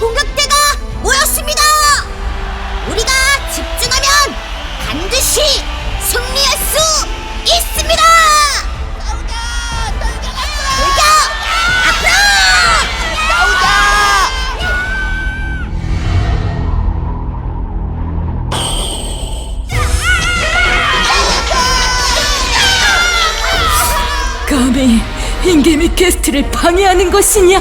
공격대가 모였습니다. 우리가 집중하면 반드시 승리할 수 있습니다. 인게미 퀘스트를 방해하는 것이냐?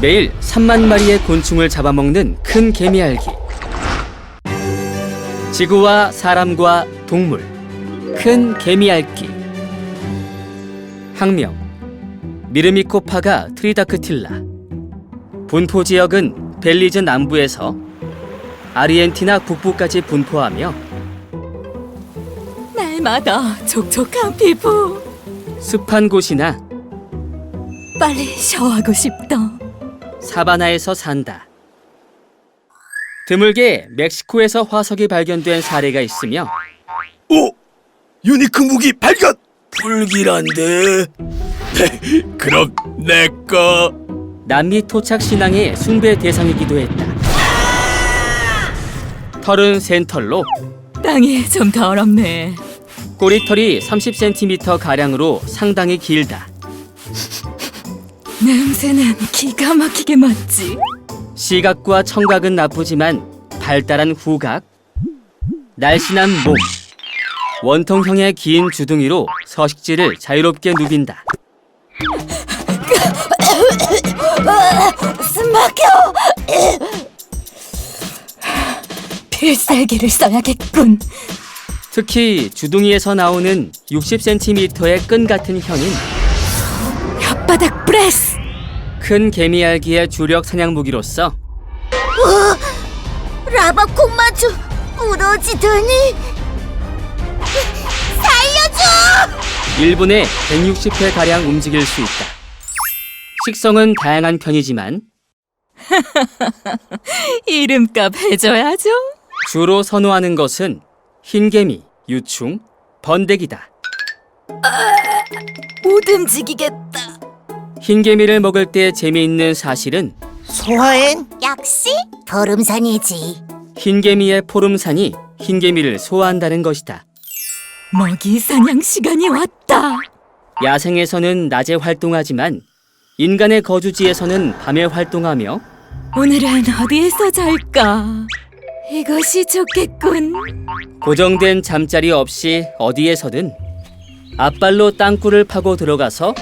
매일 3만 마리의 곤충을 잡아먹는 큰 개미알기. 지구와 사람과 동물. 큰 개미알기. 학명. 미르미코파가 트리다크틸라. 분포 지역은 벨리즈 남부에서 아르헨티나 북부까지 분포하며 날마다 촉촉한 피부. 습한 곳이나 빨리 샤워하고 싶다. 사바나에서 산다. 드물게 멕시코에서 화석이 발견된 사례가 있으며 오! 유니크 무기 발견! 불길한데? 그럼 내꺼 남미 토착 신앙의 숭배 대상이기도 했다. 털은 센털로 땅이 좀 더럽네. 꼬리털이 30cm 가량으로 상당히 길다. 냄새는 기가 막히게 맡지. 시각과 청각은 나쁘지만 발달한 후각, 날씬한 몸, 원통형의 긴 주둥이로 서식지를 자유롭게 누빈다. 숨 막혀. 필살기를 써야겠군. 특히 주둥이에서 나오는 60cm의 끈 같은 형인 혓바닥 브레스. 큰 개미알기의 주력 사냥 무기로서 라바 콩마주 부러지더니 살려줘! 1분에 160회 가량 움직일 수 있다. 식성은 다양한 편이지만 이름값 해줘야죠. 주로 선호하는 것은 흰개미, 유충, 번데기다. 못 움직이겠다. 흰개미를 먹을 때 재미있는 사실은 소화엔? 역시 보름산이지 흰개미의 포름산이 흰개미를 소화한다는 것이다. 먹이 사냥 시간이 왔다. 야생에서는 낮에 활동하지만 인간의 거주지에서는 밤에 활동하며 오늘은 어디에서 잘까? 이것이 좋겠군. 고정된 잠자리 없이 어디에서든 앞발로 땅굴을 파고 들어가서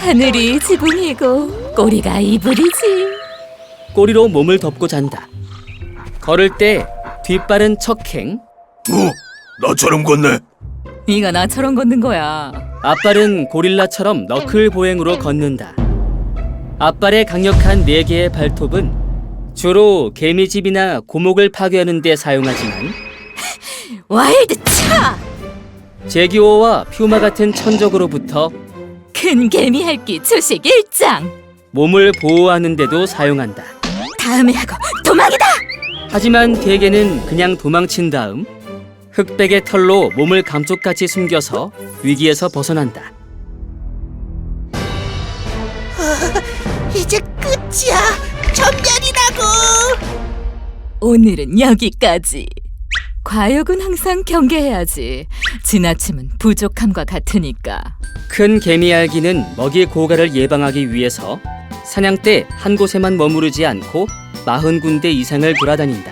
하늘이 지붕이고 꼬리가 이불이지. 꼬리로 몸을 덮고 잔다. 걸을 때 뒷발은 척행, 오! 나처럼 걷네 네가 나처럼 걷는 거야. 앞발은 고릴라처럼 너클 보행으로 걷는다. 앞발의 강력한 네 개의 발톱은 주로 개미집이나 고목을 파괴하는 데 사용하지만 와일드 차! 제기오와 퓨마 같은 천적으로부터 큰 개미 할기 초식 일장. 몸을 보호하는 데도 사용한다. 다음에 하고 도망이다. 하지만 대개는 그냥 도망친 다음 흑백의 털로 몸을 감쪽같이 숨겨서 위기에서 벗어난다. 이제 끝이야 전멸이라고 오늘은 여기까지. 과욕은 항상 경계해야지. 지나침은 부족함과 같으니까. 큰 개미알기는 먹이 고갈을 예방하기 위해서 사냥 때 한 곳에만 머무르지 않고 마흔 군데 이상을 돌아다닌다.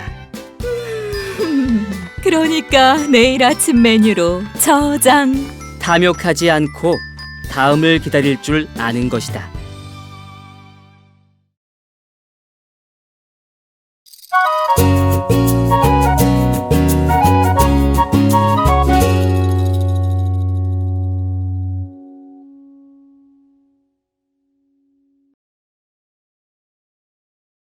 그러니까 내일 아침 메뉴로 저장. 탐욕하지 않고 다음을 기다릴 줄 아는 것이다.